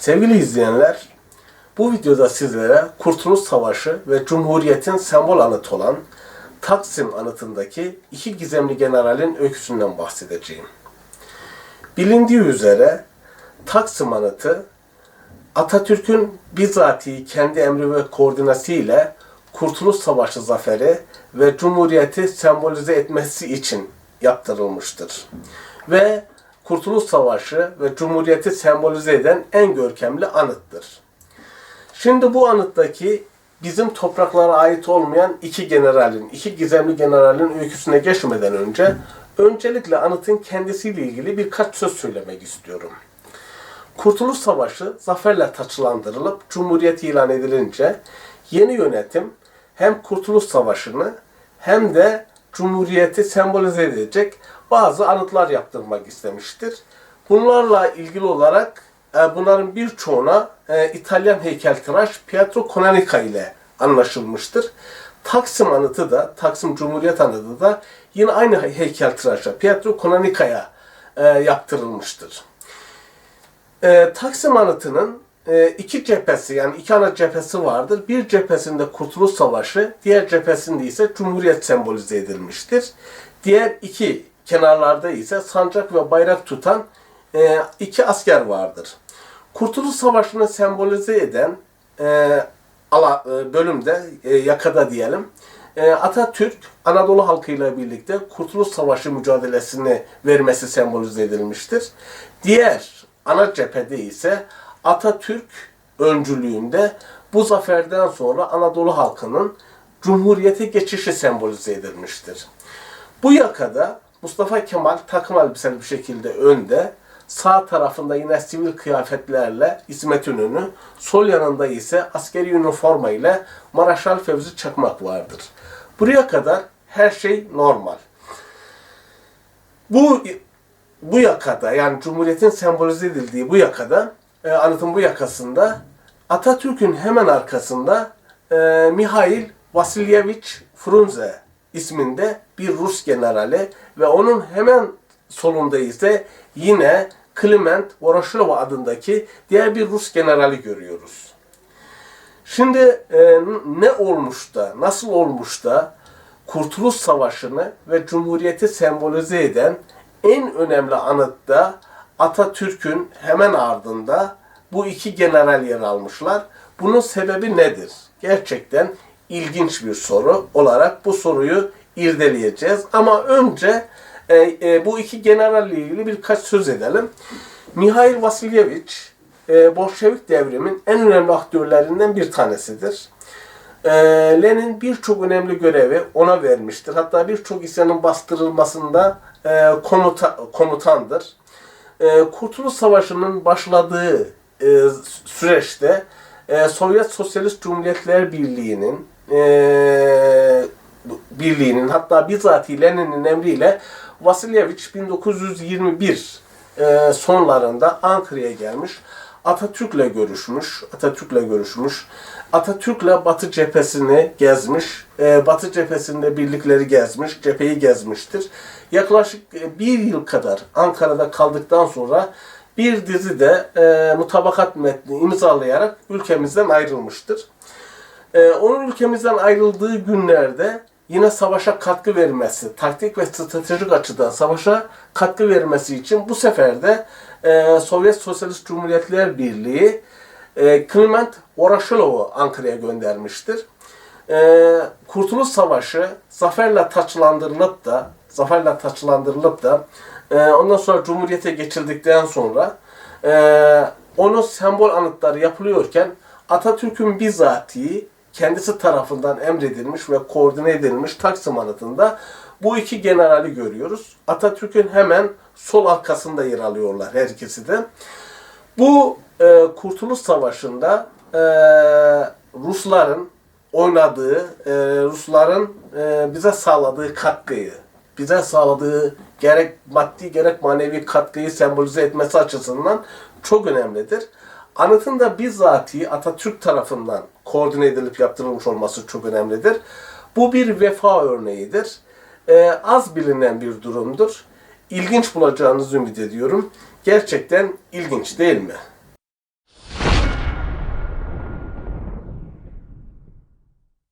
Sevgili izleyenler, bu videoda sizlere Kurtuluş Savaşı ve Cumhuriyet'in sembol anıtı olan Taksim anıtındaki iki gizemli generalin öyküsünden bahsedeceğim. Bilindiği üzere Taksim anıtı Atatürk'ün bizatihi kendi emri ve koordinası ile Kurtuluş Savaşı zaferi ve Cumhuriyeti sembolize etmesi için yaptırılmıştır. Ve Kurtuluş Savaşı ve Cumhuriyeti sembolize eden en görkemli anıttır. Şimdi bu anıttaki bizim topraklara ait olmayan iki generalin, iki gizemli generalin öyküsüne geçmeden önce öncelikle anıtın kendisiyle ilgili birkaç söz söylemek istiyorum. Kurtuluş Savaşı zaferle taçlandırılıp Cumhuriyet ilan edilince yeni yönetim hem Kurtuluş Savaşı'nı hem de Cumhuriyeti sembolize edecek bazı anıtlar yaptırmak istemiştir. Bunlarla ilgili olarak e, bunların birçoğuna e, İtalyan heykeltıraş Pietro Conanica ile anlaşılmıştır. Taksim anıtı da, Taksim Cumhuriyet anıtı da yine aynı heykeltıraşa Pietro Conanica'ya e, yaptırılmıştır. E, Taksim anıtının e, iki cephesi yani iki ana cephesi vardır. Bir cephesinde Kurtuluş Savaşı, diğer cephesinde ise Cumhuriyet sembolize edilmiştir. Diğer iki kenarlarda ise sancak ve bayrak tutan e, iki asker vardır. Kurtuluş Savaşı'nı sembolize eden e, ala, e, bölümde, e, yakada diyelim, e, Atatürk Anadolu halkıyla birlikte Kurtuluş Savaşı mücadelesini vermesi sembolize edilmiştir. Diğer ana cephede ise Atatürk öncülüğünde bu zaferden sonra Anadolu halkının Cumhuriyete geçişi sembolize edilmiştir. Bu yakada Mustafa Kemal takım elbiseli bir şekilde önde, sağ tarafında yine sivil kıyafetlerle İsmet İnönü, sol yanında ise askeri üniforma ile Maraşal Fevzi Çakmak vardır. Buraya kadar her şey normal. Bu bu yakada yani Cumhuriyet'in sembolize edildiği bu yakada, e, anıtın bu yakasında Atatürk'ün hemen arkasında e, Mihail Vasilyevich Frunze isminde bir Rus generali ve onun hemen solunda ise yine Kliment Voroshilov adındaki diğer bir Rus generali görüyoruz. Şimdi e, ne olmuş da, nasıl olmuş da Kurtuluş Savaşı'nı ve Cumhuriyeti sembolize eden en önemli anıtta Atatürk'ün hemen ardında bu iki general yer almışlar. Bunun sebebi nedir? Gerçekten ilginç bir soru olarak bu soruyu irdeleyeceğiz. Ama önce e, e, bu iki generalle ilgili birkaç söz edelim. Mihail Vasilyevich e, Bolşevik devrimin en önemli aktörlerinden bir tanesidir. E, Lenin birçok önemli görevi ona vermiştir. Hatta birçok isyanın bastırılmasında e, komuta, komutandır. E, Kurtuluş Savaşı'nın başladığı e, süreçte e, Sovyet Sosyalist Cumhuriyetler Birliği'nin e, birliğinin hatta bizatihi Lenin'in emriyle Vasilyevich 1921 e, sonlarında Ankara'ya gelmiş. Atatürk'le görüşmüş. Atatürk'le görüşmüş. Atatürk'le Batı cephesini gezmiş. E, Batı cephesinde birlikleri gezmiş. Cepheyi gezmiştir. Yaklaşık e, bir yıl kadar Ankara'da kaldıktan sonra bir dizi de e, mutabakat metni imzalayarak ülkemizden ayrılmıştır. E, onun ülkemizden ayrıldığı günlerde yine savaşa katkı vermesi, taktik ve stratejik açıdan savaşa katkı vermesi için bu sefer de e, Sovyet Sosyalist Cumhuriyetler Birliği e, Kliment Voroshilov'u Ankara'ya göndermiştir. E, Kurtuluş Savaşı zaferle taçlandırılıp da zaferle taçlandırılıp da e, ondan sonra Cumhuriyete geçildikten sonra e, onun sembol anıtları yapılıyorken Atatürk'ün bizatihi kendisi tarafından emredilmiş ve koordine edilmiş Taksim Anıtı'nda bu iki generali görüyoruz. Atatürk'ün hemen sol arkasında yer alıyorlar her ikisi de. Bu e, Kurtuluş Savaşı'nda e, Rusların oynadığı, e, Rusların e, bize sağladığı katkıyı, bize sağladığı gerek maddi gerek manevi katkıyı sembolize etmesi açısından çok önemlidir. Anıtın da bizzati Atatürk tarafından koordine edilip yaptırılmış olması çok önemlidir. Bu bir vefa örneğidir. Ee, az bilinen bir durumdur. İlginç bulacağınızı ümit ediyorum. Gerçekten ilginç değil mi?